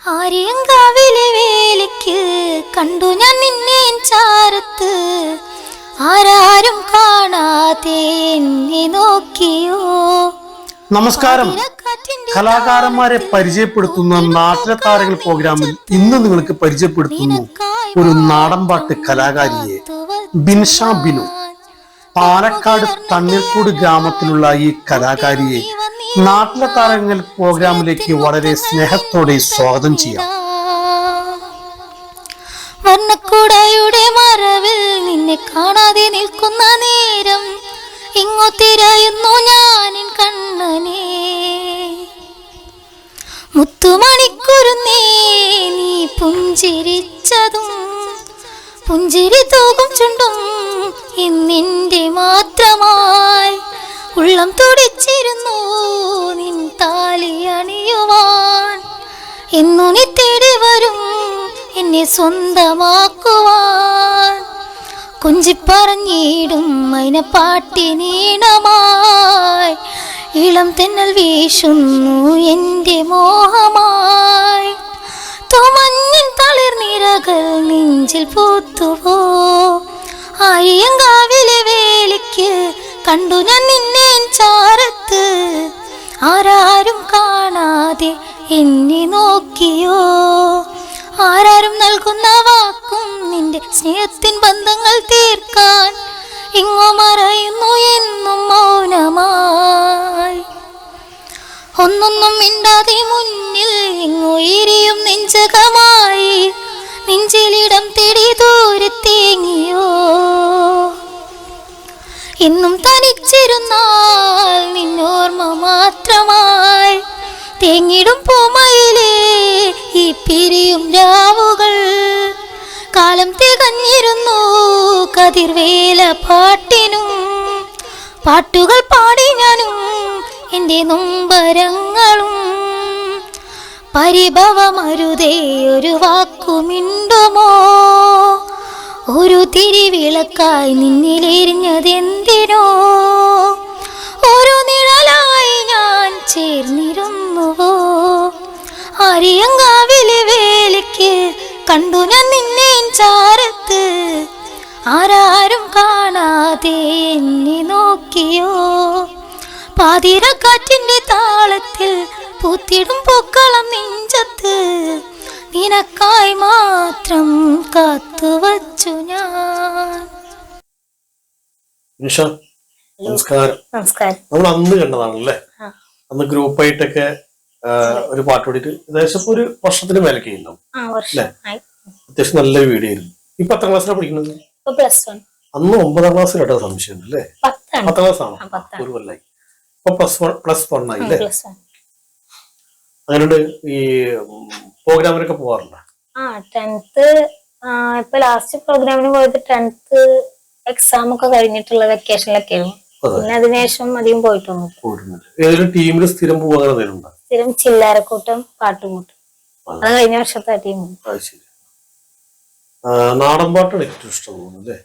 ആര്യങ്കാവിലെ വേലിക്ക് കണ്ടു ഞാൻ നിന്നെ ചാരത്ത്. ആരാരും കാണാതെ നോക്കിയോ? നമസ്കാരം. കലാകാരന്മാരെ പരിചയപ്പെടുത്തുന്ന നാട്ടിലെ താരങ്ങൾ പ്രോഗ്രാമിൽ ഇന്ന് നിങ്ങൾക്ക് പരിചയപ്പെടുത്തുന്നു ഒരു നാടൻപാട്ട് കലാകാരിയെ ബിൻഷാ ബിനു. പാലക്കാട് തണ്ണീർക്കൂട് ഗ്രാമത്തിലുള്ള ഈ കലാകാരിയെ നാട്ടിലെ പ്രോഗ്രാമിലേക്ക് വളരെ സ്നേഹത്തോടെ സ്വാഗതം ചെയ്യാം. വർണക്കുടയുടെ മറവിൽ നിന്നെ കാണാതെ നിൽക്കുന്ന നേരം ഇങ്ങോ തിരയുന്നു ഞാനിൻ കണ്ണനെ. മുത്തുമണിക്കുരുന്നേ നീ പുഞ്ചിരിച്ചതും പുഞ്ചിരി തൂകും ചുണ്ടും ഇന്നിന്റെ മാത്രമായി. ഉള്ളം തുടിച്ചിരുന്നു. നിൻ താലി അണിയുവാൻ. എന്നു നീ തേടി വരും. എന്നെ സ്വന്തമാക്കുവാൻ. കൊഞ്ചിപ്പറഞ്ഞിടും മൈന പാട്ടിനീണമായി ഇളം തെന്നൽ വീശുന്നു എന്റെ മോഹമായി. തുമഞ്ഞിൻ തളിർനിരകൾ നെഞ്ചിൽ പൂത്തുവോ. ആര്യങ്കാവിലെ വേലിക്ക് കണ്ടു ഞാൻ നിന്നെ ചാരത്ത് ആരാരും കാണാതെ എന്നെ നോക്കിയോ? ആരാരും നൽകുന്ന വാക്കും നിന്റെ സ്നേഹത്തിൻ ബന്ധങ്ങൾ തീർക്കാൻ ഇങ്ങോ മറയുന്നു എന്നും മൗനമായി. ഒന്നൊന്നും മിണ്ടാതെ മുന്നിൽ ഇങ്ങോ ഇരിയും നെഞ്ചകമായി. നെഞ്ചിലിടം തേടി ദൂരെ ഇന്നും തനിച്ചിരുന്നാൽ നിന്നോർമ്മ മാത്രമായി. തേങ്ങിടും പൂമയിലേ ഈ പിരിയും രാവുകൾ. കാലം തികഞ്ഞിരുന്നു കതിർവേല പാട്ടിനും. പാട്ടുകൾ പാടി ഞാനും എന്റെ നൊമ്പരങ്ങളും. പരിഭവമരുതേ ഒരു വാക്കുമിണ്ടുമോ? ഒരു തിരിവിളക്കായി നിന്നിലെരിഞ്ഞതെന്തിനോ? ഒരു നിഴലായി ഞാൻ ചേർന്നിരുന്നുവോ? ആര്യങ്കാവിലെ വേലയ്ക്ക് കണ്ടു ഞാൻ നിന്നെ ചാരത്ത്. ആരാരും കാണാതെ എന്നെ നോക്കിയോ? പാതിരക്കാറ്റിന്റെ താളത്തിൽ പൂത്തിടും പൂക്കളം നെഞ്ചത്ത്. നിനക്കായി മാത്രം കാത്തുവച്ചു ഞാൻ. നമസ്കാരം. നമസ്കാരം. നമ്മൾ അന്ന് കണ്ടതാണല്ലേ. അന്ന് ഗ്രൂപ്പായിട്ടൊക്കെ ആയിട്ടൊക്കെ ഒരു പാട്ട് പാടിയിട്ട് ഏകദേശം ഒരു വർഷത്തിന് മേലൊക്കെ ഉണ്ടാവും. വർഷമായി അത്യാവശ്യം നല്ലൊരു വീഡിയോ ആയിരുന്നു ഇപ്പൊ എത്ര ക്ലാസ്സിലാണ് പഠിക്കുന്നത്? പ്ലസ് വൺ അന്ന് ഒമ്പതാം ക്ലാസ്സിലാട്ടോ സംശയം അല്ലേ? പത്താം ക്ലാസ് ആണോ. ഒരു കൊല്ലായി. ഇപ്പൊ പ്ലസ് വൺ പ്ലസ് വൺ ആയി അല്ലേ? പ്ലസ് വൺ അങ്ങനെയുണ്ട് ഈ പ്രോഗ്രാമിനൊക്കെ പോവാറുണ്ട്? ആ ടെൻത്ത് ഇപ്പൊ ലാസ്റ്റ് പ്രോഗ്രാമിന് പോയത് ടെൻത്ത് എക്സാം ഒക്കെ കഴിഞ്ഞിട്ടുള്ള വെക്കേഷനിലൊക്കെ ആയിരുന്നു പിന്നെ അതിനുശേഷം അധികം പോയിട്ടൊന്നും പോയിട്ടുണ്ട് ഏതൊരു ടീമിൽ സ്ഥിരം ചില്ലാരക്കൂട്ടം പാട്ടുകൂട്ടും. അത്. കഴിഞ്ഞ വർഷത്തെ ടീം അത് ശരി. ആ, നാടൻ പാട്ടാണ് ഏറ്റവും ഇഷ്ടം തോന്നുന്നു അല്ലേ?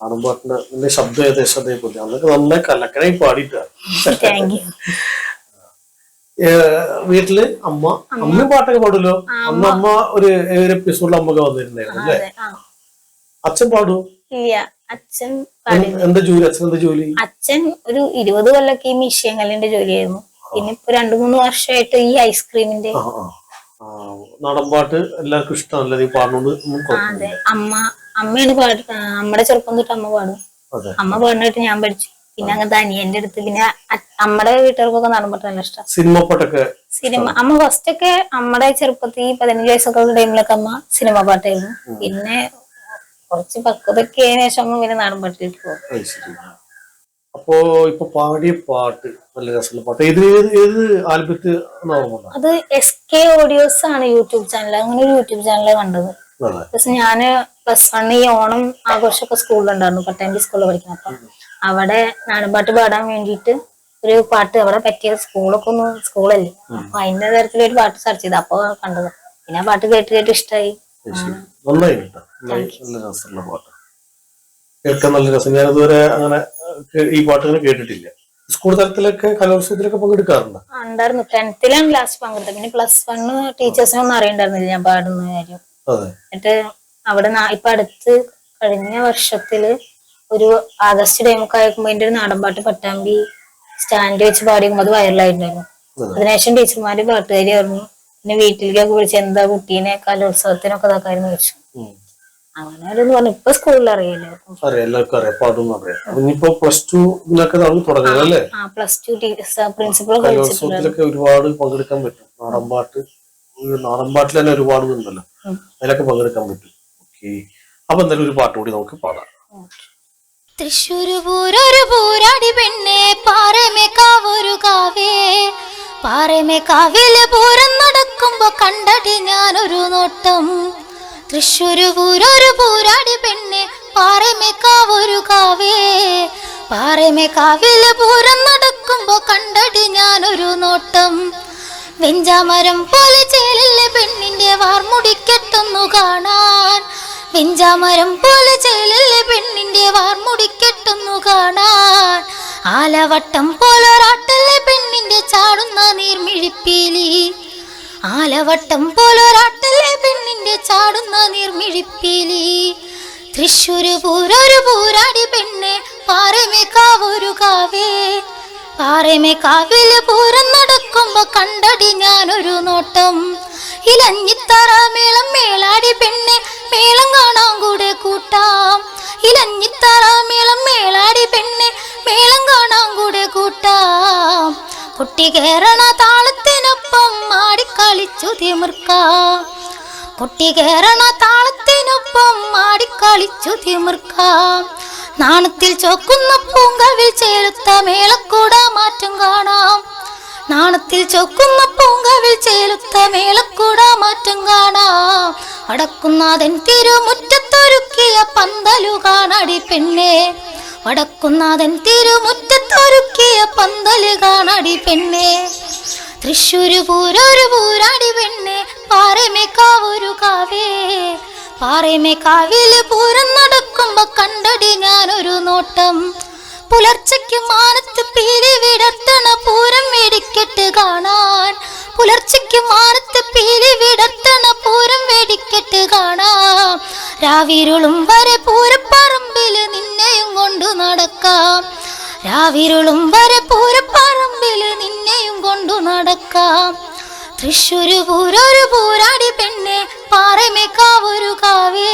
നാടൻ പാട്ടിന്റെ ശബ്ദം ഏകദേശം അതേപോലെ. അന്നൊക്കെ നന്നായി കലക്കനായി പാടിയിട്ടാണ്. വീട്ടിൽ അമ്മ. അമ്മ. പാട്ടൊക്കെ പാടുമല്ലോ. അന്ന് അമ്മ ഒരു ഒരു എപ്പിസോഡിൽ അമ്മയ്ക്ക് വന്നിട്ടുണ്ടായിരുന്നു അല്ലേ? അച്ഛൻ പാടൂ ഇല്ല അച്ഛൻ എന്താ ജോലി? അച്ഛൻ എന്താ ജോലി? അച്ഛൻ ഒരു ഇരുപത് കൊല്ലൊക്കെ ഈ മിഷ്യൻ കല്ലിന്റെ ജോലിയായിരുന്നു. പിന്നെ ഇപ്പൊ രണ്ടു മൂന്ന് വർഷമായിട്ട് ഈ ഐസ്ക്രീമിന്റെ ആ, ആ. ആ, നാടൻ പാട്ട് എല്ലാവർക്കും ഇഷ്ടമല്ലേ നീ പാടുന്നത് ഒന്നും അതെ. അമ്മ അമ്മയാണ് പാട് അമ്മയുടെ ചെറുപ്പം തൊട്ട് അമ്മ പാടും. അമ്മ പാടുന്നതായിട്ട് ഞാൻ പഠിച്ചു. പിന്നെ അങ്ങനത്തെ അനിയന്റെ അടുത്ത് പിന്നെ നമ്മുടെ വീട്ടുകാർക്കൊക്കെ നടന്നിട്ട് നല്ല ഇഷ്ടം. സിനിമ പാട്ടൊക്കെ സിനിമ. അമ്മ ഫസ്റ്റ് ഒക്കെ അമ്മയുടെ ചെറുപ്പത്തിൽ പതിനഞ്ച് വയസ്സൊക്കെ ഉള്ള ടൈമിലൊക്കെ അമ്മ സിനിമ പാട്ടായിരുന്നു. പിന്നെ കുറച്ച് പക്വതൊക്കെ ആയതിനു ശേഷം അമ്മ പിന്നെ നാടൻ പാട്ടിലേക്ക് പോകും അപ്പോ ഇപ്പൊ പാടിയ പാട്ട് നല്ല രസമുള്ള പാട്ട്. ഏത് ഏത് ആൽബത്ത് അത് എസ് കെ ഓഡിയോസ് ആണ് യൂട്യൂബ് ചാനൽ. അങ്ങനെ ഒരു യൂട്യൂബ് ചാനൽ കണ്ടത്. ഞാൻ പ്ലസ് വൺ ഈ ഓണം ആഘോഷമൊക്കെ സ്കൂളിലുണ്ടായിരുന്നു പട്ടാമ്പി സ്കൂളിൽ പഠിക്കുന്ന അപ്പൊ. അവിടെ നാടൻപാട്ട് പാടാൻ വേണ്ടിയിട്ട് ഒരു പാട്ട് അവിടെ പറ്റിയ സ്കൂളൊക്കെ ഒന്ന് സ്കൂളല്ലേ? അപ്പൊ അതിന്റെ തരത്തിൽ ഒരു പാട്ട് സെർച്ച് ചെയ്ത്. അപ്പൊ കണ്ടത്. പിന്നെ ആ പാട്ട് കേട്ട് കേട്ട് ഇഷ്ടമായി നന്നായി കേട്ടോ. നല്ല രസമുള്ള പാട്ട്. കേൾക്കാൻ നല്ല രസം. ഞാൻ ഇതുവരെ അങ്ങനെ ഈ പാട്ട് അങ്ങനെ കേട്ടിട്ടില്ല. സ്കൂൾ തലത്തിലൊക്കെ കലോത്സവത്തിലൊക്കെ പങ്കെടുക്കാറുണ്ട്? ഉണ്ടായിരുന്നു. ടെൻത്തിലാണ് ലാസ്റ്റ് പങ്കെടുത്തത്. പിന്നെ പ്ലസ് വണ്ണ് ടീച്ചേഴ്സിനൊന്നും അറിയണ്ടായിരുന്നില്ല ഞാൻ പാടുന്ന കാര്യം. എന്നിട്ട് അവിടെ ഇപ്പൊ അടുത്ത് കഴിഞ്ഞ വർഷത്തിൽ ഒരു ആഗസ്റ്റ് ടൈമൊക്കെ ആയപ്പോ എന്റെ ഒരു നാടൻപാട്ട് പട്ടാമ്പി സ്റ്റാൻഡ് വെച്ച് പാടിക്കുമ്പോൾ അത് വൈറലായിട്ടുണ്ടായിരുന്നു അതെ. അതിനുശേഷം ടീച്ചർമാര് പാട്ടുകാരി പറഞ്ഞു പിന്നെ വീട്ടിലേക്കൊക്കെ വിളിച്ച് എന്താ കുട്ടീനെ കലോത്സവത്തിനൊക്കെ ഇതാക്കായിരുന്നു വെച്ചു. അങ്ങനെ ഒരു പറഞ്ഞു. ഇപ്പൊ സ്കൂളിൽ അറിയില്ല. അറിയാം എല്ലാവർക്കും അറിയാം. പാടും അറിയാം. അപ്പൊ ഇനിയിപ്പോ പ്ലസ് ടു ഇതിലൊക്കെ നമ്മൾ തുടങ്ങുന്നത് അല്ലേ? ആ പ്ലസ് ടു പ്രിൻസിപ്പൾ ഒക്കെ വിളിച്ചിട്ടുണ്ടായിരുന്നു. കലോത്സവത്തിലൊക്കെ ഒരുപാട് പങ്കെടുക്കാൻ പറ്റും. നാടൻപാട്ട് ഈ നാടൻപാട്ടിൽ തന്നെ ഒരുപാട് ഇതുണ്ടല്ലോ. ഉം. അതിലൊക്കെ പങ്കെടുക്കാൻ പറ്റും. ഓക്കെ അപ്പൊ എന്തായാലും ഒരു പാട്ട് കൂടി നമുക്ക് പാടാം. തൃശ്ശൂര് പൂരൊരു പൂരാടി പെണ്ണെ പാറമേ കാവൊരു കാവേ. പാറമേ കാവിൽ പൂരം നടക്കുമ്പോ കണ്ടടി ഞാനൊരു നോട്ടം. തൃശ്ശൂര് പൂരൊരു പൂരാടി പെണ്ണെ പാറമേ കാവൊരു കാവേ. പാറമേ കാവിൽ പൂരം നടക്കുമ്പോ കണ്ടടി ഞാനൊരു നോട്ടം. വെഞ്ചാമരം പോലെ ചേലിലെ പെണ്ണിന്റെ വാർമുടിക്കെട്ടൊന്നു കാണാൻ. വെഞ്ചാമരം പോലെ ചേലിലെ പെണ്ണിന്റെ വാർമുടിക്കെട്ടുന്നു കാണാൻ? ആലവട്ടം പോലൊരാട്ടല്ലേ പെണ്ണിന്റെ ചാടുന്ന നീർമിഴിപ്പീലി? ആലവട്ടം പോലൊരാട്ടല്ലേ പെണ്ണിന്റെ ചാടുന്ന നീർമിഴിപ്പീലി? തൃശ്ശൂര് പൂരൊരു പൂരാടി പെണ്ണ് പാറമേ കാവൊരു കാവേ. പാറമേ കാവിൽ പൂരം നടക്കുമ്പോ കണ്ടടി ഞാനൊരു നോട്ടം. ഇലഞ്ഞിത്തറ മേളം മേളാടി പെണ്ണെ മേളം കാണാൻ കൂടെ കൂട്ടാം. ഇലഞ്ഞിത്തറ മേളം മേളാടി പെണ്ണെ മേളം കാണാൻ കൂടെ കൂട്ടാം. കുട്ടി കേറണ താളത്തിനൊപ്പം ആടിക്കളിച്ചു തിമിർക്കാം. കുട്ടി കേറണ താളത്തിനൊപ്പം ആടിക്കളിച്ചു തിമിർക്കാം. നാണത്തിൽ ചോക്കുന്ന പൂങ്കവിൽ ചേർത്ത മേളക്കൂട മാറ്റം കാണാം. നാണത്തിൽ ചൊക്കുന്ന പൂങ്കവിൽ ചേലുത്ത മേളക്കൂട മാറ്റം കാണാം. അടക്കുന്നാഥൻ തിരുമുറ്റത്തൊരുക്കിയ പന്തലു കാണടി പെണ്ണെ. വടക്കുന്നാഥൻ തിരുമുറ്റത്തൊരുക്കിയ പന്തൽ കാണടി പെണ്ണെ. തൃശ്ശൂര് പൂരൊരു പൂരാടി പെണ്ണെ പാറമേ കാവൊരു കാവേ. പാറമേ കാവിൽ പൂരം നടക്കുമ്പോ കണ്ടടി ഞാനൊരു നോട്ടം. പുലർച്ചയ്ക്ക് പൂരം കാണാൻ. പുലർച്ചയ്ക്ക് പൂരം കാണാം. രാവിരുളും വരെ പൂരപ്പറമ്പിൽ നിന്നെയും കൊണ്ടു നടക്കാം. രാവിരുളും വരെ പൂരപ്പറമ്പിൽ നിന്നെയും കൊണ്ടു നടക്കാം. തൃശ്ശൂര് പൂരൊരു പൂരാടി പെണ്ണെ പാറമേക്കാവൊരു കാവേ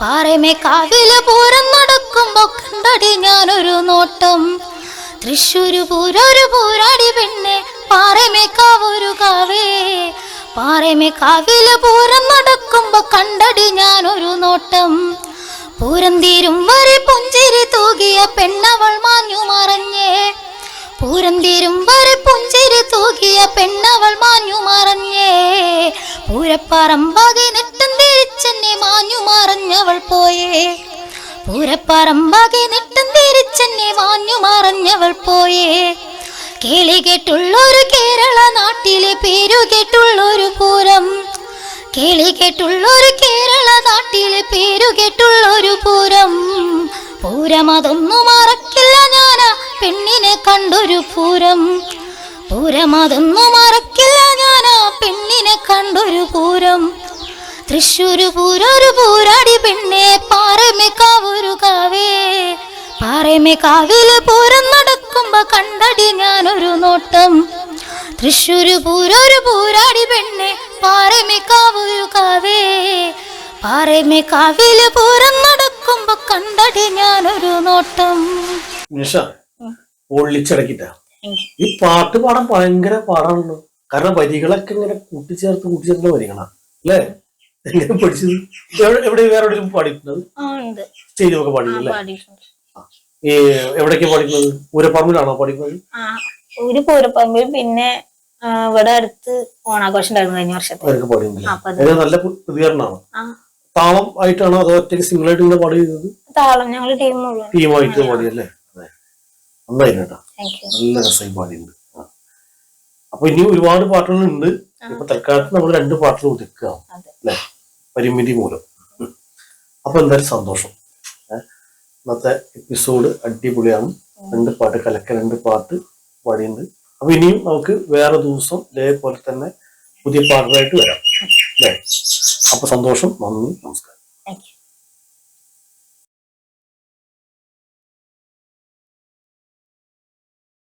പാറമേ കാവിൽ പൂരം നടക്കുമ്പോ കണ്ടടി ഞാനൊരു നോട്ടം. തൃശ്ശൂര് പൂരൊരു പൂരാടി പെണ്ണെ പാറമേ കാവൊരു കാവേ. പാറമേ കാവിൽ പൂരം നടക്കുമ്പോ കണ്ടടി ഞാനൊരു നോട്ടം. പൂരം തീരും വരെ പുഞ്ചിരി തൂകിയ പെണ്ണവൾ മാഞ്ഞു മറഞ്ഞേ. പൂരം തീരും വരെ പുഞ്ചിരി തൂകിയ പെണ്ണവൾ മാഞ്ഞു മറഞ്ഞേ. പൂരപ്പറമ്പാകെ നെട്ടം മാഞ്ഞു മറഞ്ഞവൾ പോയേ. പൂരപ്പറമ്പാകെ നെട്ടം തിരിച്ചെന്നെ മാഞ്ഞു മറഞ്ഞവൾ പോയേ. കേളി കേട്ടുള്ളൊരു കേരള നാട്ടിലെ പേരു കേട്ടുള്ളൊരു പൂരം. കേളി കേട്ടുള്ളൊരു കേരള നാട്ടിലെ പേരു കേട്ടുള്ളൊരു പൂരം. പൂരം അതൊന്നും മറക്കില്ല ഞാനാ പെണ്ണിനെ കണ്ടൊരു പൂരം. പൂരം അതൊന്നും മറക്കില്ല ഞാനാ പെണ്ണിനെ കണ്ടൊരു പൂരം. തൃശ്ശൂര് പൂരൊരു പൂരാടി പെണ്ണെ പാറമേ കാവൊരു കാവേ. പാറമേ കാവിൽ പൂരം നടക്കുമ്പോ കണ്ടടി ഞാനൊരു നോട്ടം. തൃശ്ശൂര് പൂരൊരു പൂരാടി പെണ്ണെ പാറമേ കാവൊരു കാവേ. പാറമേ കാവിൽ പൂരം നടക്കുമ്പോ കണ്ടടി ഞാനൊരു നോട്ടം. നിഷ പൊള്ളിച്ചടക്കിട്ട ഈ പാട്ട് പാടാൻ ഭയങ്കര പാടാണല്ലോ. കാരണം വരികളൊക്കെ ഇങ്ങനെ കൂട്ടിച്ചേർത്ത് കൂട്ടിച്ചേർത്തുള്ള വരികളാണ് അല്ലേ? എങ്ങനെ പഠിച്ചത്? എവിടെ വേറെ സ്റ്റേജിലൊക്കെ പാടിയിട്ടുണ്ട് ഈ എവിടേക്കാ പഠിക്കുന്നത്? ഊരപ്പറമ്പിലാണോ പഠിക്കുന്നത്? ഒരു പൂരപ്പറമ്പിൽ പിന്നെ ഇവിടെ അടുത്ത് ഓണാഘോഷം ഉണ്ടായിരുന്നു കഴിഞ്ഞ വർഷത്തെ. നല്ല പ്രതികരണമാണോ താളം ആയിട്ടാണോ അതോ ഒറ്റയ്ക്ക് സിംഗിൾ ആയിട്ട് ഇങ്ങനെ ചെയ്തത്? താളം ഞങ്ങൾ ടീം ടീമായിട്ട് പാടിയല്ലേ? നന്നായി കേട്ടോ. നല്ല രസമായി പാടിയിട്ടുണ്ട്. ആ. അപ്പൊ ഇനി ഒരുപാട് പാട്ടുകളുണ്ട്. ഇപ്പൊ തൽക്കാലത്ത് നമ്മൾ രണ്ട് പാട്ടുകൾ ഒതുക്കുക. അല്ലെ? പരിമിതി മൂലം. അപ്പോൾ അപ്പൊ എന്തായാലും സന്തോഷം? ഇന്നത്തെ എപ്പിസോഡ് അടിപൊളിയാണ്. രണ്ട് പാട്ട് കലക്ക രണ്ട് പാട്ട് പാടിയുണ്ട്. അപ്പൊ ഇനിയും നമുക്ക് വേറെ ദിവസം ഇതേപോലെ തന്നെ പുതിയ പാട്ടുകളായിട്ട് വരാം. അല്ലേ? അപ്പൊ സന്തോഷം നന്ദി നമസ്കാരം.